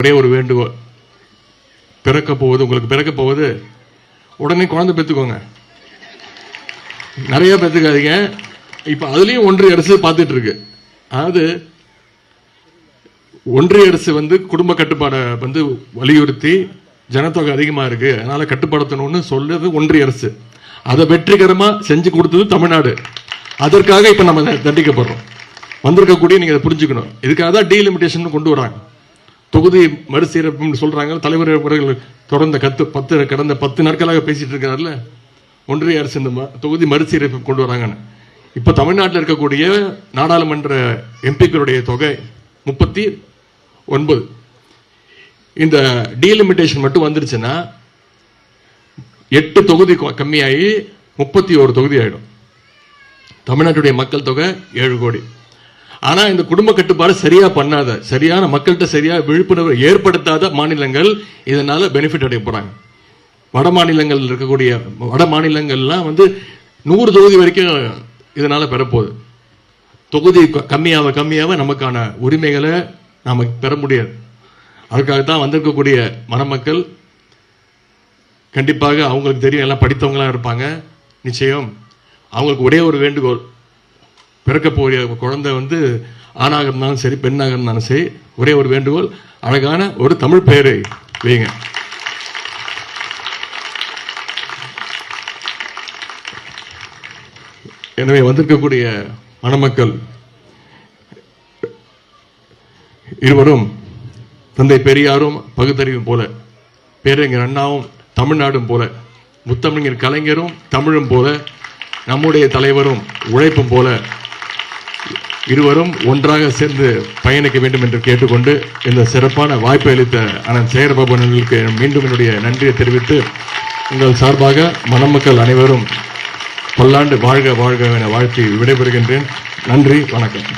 ஒரே ஒரு வேண்டுகோள். பிறக்க போவது உங்களுக்கு பிறக்க போவது உடனே குழந்தை பெற்றுக்கோங்க நிறைய பெற்றுக்காதீங்க இப்போ அதுலேயும் ஒன்றிய அரசு பார்த்துட்டு இருக்கு அதாவது ஒன்றிய அரசு வந்து குடும்ப கட்டுப்பாடை வந்து வலியுறுத்தி ஜனத்தொகை அதிகமாக இருக்கு. அதனால கட்டுப்படுத்தணும்னு சொல்லுது ஒன்றிய அரசு. அதை வெற்றிகரமாக செஞ்சு கொடுத்தது தமிழ்நாடு. அதற்காக இப்போ நம்ம தண்டிக்கப்படுறோம். வந்திருக்கக்கூடிய நீங்கள் அதை புரிஞ்சுக்கணும். இதுக்காக தான் டீலிமிட்டேஷன் கொண்டு வராங்க. தொகுதி மறுசீரமைப்புன்னு சொல்றாங்க. தலைவர் அவர்கள் தொடர்ந்த கத்து பத்து கடந்த பத்து நாட்களாக பேசிட்டு இருக்கிறார்ல ஒன்றிய அரசு இந்த தொகுதி மறுசீரமைப்பு கொண்டு வராங்கன்னு. இப்போ தமிழ்நாட்டில் இருக்கக்கூடிய நாடாளுமன்ற எம்பிக்களுடைய தொகை முப்பத்தி ஒன்பது. இந்த டீலிமிட்டேஷன் மட்டும் வந்துருச்சுன்னா எட்டு தொகுதி கொ- கம்மியாகி முப்பத்தி ஒரு தொகுதி ஆயிடும். தமிழ்நாட்டுடைய மக்கள் தொகை ஏழு கோடி. ஆனா இந்த குடும்ப கட்டுப்பாடு சரியா பண்ணாத சரியான மக்கள்கிட்ட சரியா விழிப்புணர்வு ஏற்படுத்தாத மாநிலங்கள் இதனால பெனிஃபிட் அடைய போறாங்க. வட மாநிலங்கள் இருக்கக்கூடிய வட மாநிலங்கள்லாம் வந்து நூறு தொகுதி வரைக்கும் இதனால பெறப்போகுது. தொகுதி க- கம்மியாக கம்மியாக நமக்கான உரிமைகளை நாம் பெற முடியாது. அதுக்காக தான் வந்திருக்கக்கூடிய மணமக்கள் கண்டிப்பாக அவங்களுக்கு தெரியும் எல்லாம் படித்தவங்களாம் இருப்பாங்க. நிச்சயம் அவங்களுக்கு ஒரே ஒரு வேண்டுகோள் பிறக்க போகிற குழந்தை வந்து ஆணாக இருந்தாலும் சரி பெண்ணாக இருந்தாலும் சரி ஒரே ஒரு வேண்டுகோள் அழகான ஒரு தமிழ் பெயரை வைங்க எனவே வந்திருக்கக்கூடிய மணமக்கள் இருவரும் தந்தை பெரியாரும் பகுத்தறிவும் போல பேரறிஞர் அண்ணாவும் தமிழ்நாடும் போல முத்தமிழர் கலைஞரும் தமிழும் போல நம்முடைய தலைவரும் உழைப்பும் போல இருவரும் ஒன்றாக சேர்ந்து பயணிக்க வேண்டும் என்று கேட்டுக்கொண்டு இந்த சிறப்பான வாய்ப்பை அளித்த அண்ணன் சேகரபாபனுக்கு மீண்டும் என்னுடைய நன்றியை தெரிவித்து உங்கள் சார்பாக மணமக்கள் அனைவரும் பல்லாண்டு வாழ்க வாழ்க என வாழ்த்தி விடைபெறுகின்றேன். நன்றி வணக்கம்.